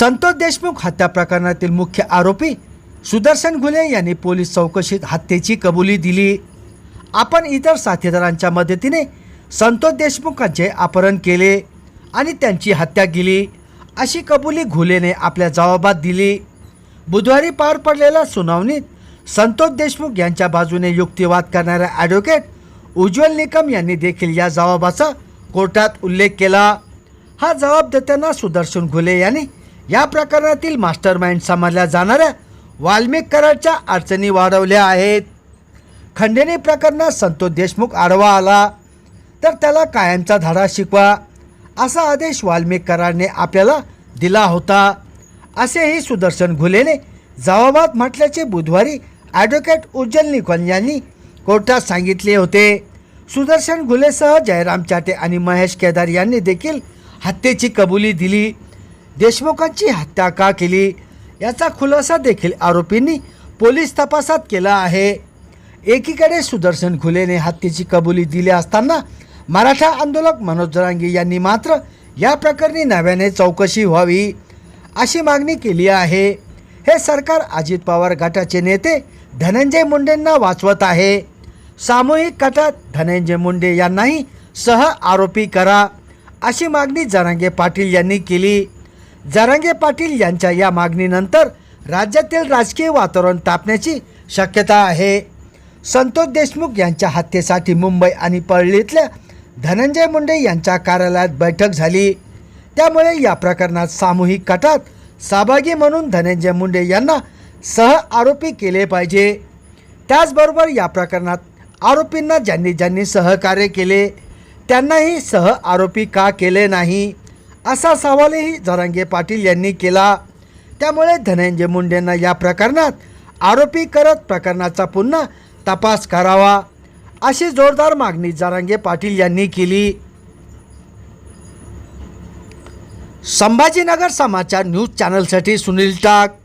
संतोष देशमुख हत्या प्रकरणातील मुख्य आरोपी सुदर्शन घुले यांनी पोलीस चौकशीत हत्येची कबुली दिली. आपण इतर साथीदारांच्या मदतीने संतोष देशमुखांचे अपहरण केले आणि त्यांची हत्या केली. अशी कबुली घुलेने आपल्या जबाबात दिली. बुधवारी पार पडलेल्या सुनावणीत संतोष देशमुख यांच्या बाजूने युक्तिवाद करणाऱ्या ॲडव्होकेट उज्ज्वल निकम यांनी देखील या जबाबाचा कोर्टात उल्लेख केला. हा जबाब देताना सुदर्शन घुले यांनी या प्रकरणातील मास्टर माइंड समजल्या जाणाऱ्या वाल्मिक कराडच्या अडचणी वाढवल्या आहेत. खंडणी प्रकरणात संतोष देशमुख आडवा आला. तर त्याला कायमचा धडा शिकवा असा आदेश वाल्मिक कराडने आपल्याला दिला होता. असेही सुदर्शन घुलेने जबाबात म्हटल्याचे बुधवारी ॲडव्होकेट उज्ज्वल निकॉन यांनी कोर्टात सांगितले होते. सुदर्शन घुलेसह जयराम चाटे आणि महेश केदार यांनी देखील हत्येची कबुली दिली. देशमुखांची हत्या का केली याचा खुलासा देखील आरोपींनी पोलीस तपासात केला आहे. एकीकडे सुदर्शन खुलेने हत्येची कबुली दिली असताना मराठा आंदोलक मनोज जरांगे यांनी मात्र या प्रकरणी नव्याने चौकशी व्हावी अशी मागणी केली आहे. हे सरकार अजित पवार गटाचे नेते धनंजय मुंडेंना वाचवत आहे. सामूहिक गटात धनंजय मुंडे यांनाही सह आरोपी करा अशी मागणी जरांगे पाटील यांनी केली. जरांगे पाटील यांच्या या मागणीनंतर राज्यातील राजकीय वातावरण तापण्याची शक्यता आहे. संतोष देशमुख यांच्या हत्येसाठी मुंबई आणि परळीतल्या धनंजय मुंडे यांच्या कार्यालयात बैठक झाली. त्यामुळे या प्रकरणात सामूहिक कटात सहभागी म्हणून धनंजय मुंडे यांना सह आरोपी केले पाहिजे. त्याचबरोबर या प्रकरणात आरोपींना ज्यांनी ज्यांनी सहकार्य केले त्यांनाही सह आरोपी का केले नाही? असा सवालही जरांगे पाटील यांनी केला. त्यामुळे धनंजय मुंडेंना या प्रकरणात आरोपी करत प्रकरणाचा पुन्हा तपास करावा अशी जोरदार मागणी जरांगे पाटील यांनी केली. संभाजीनगर समाचार न्यूज चॅनलसाठी सुनील टाक.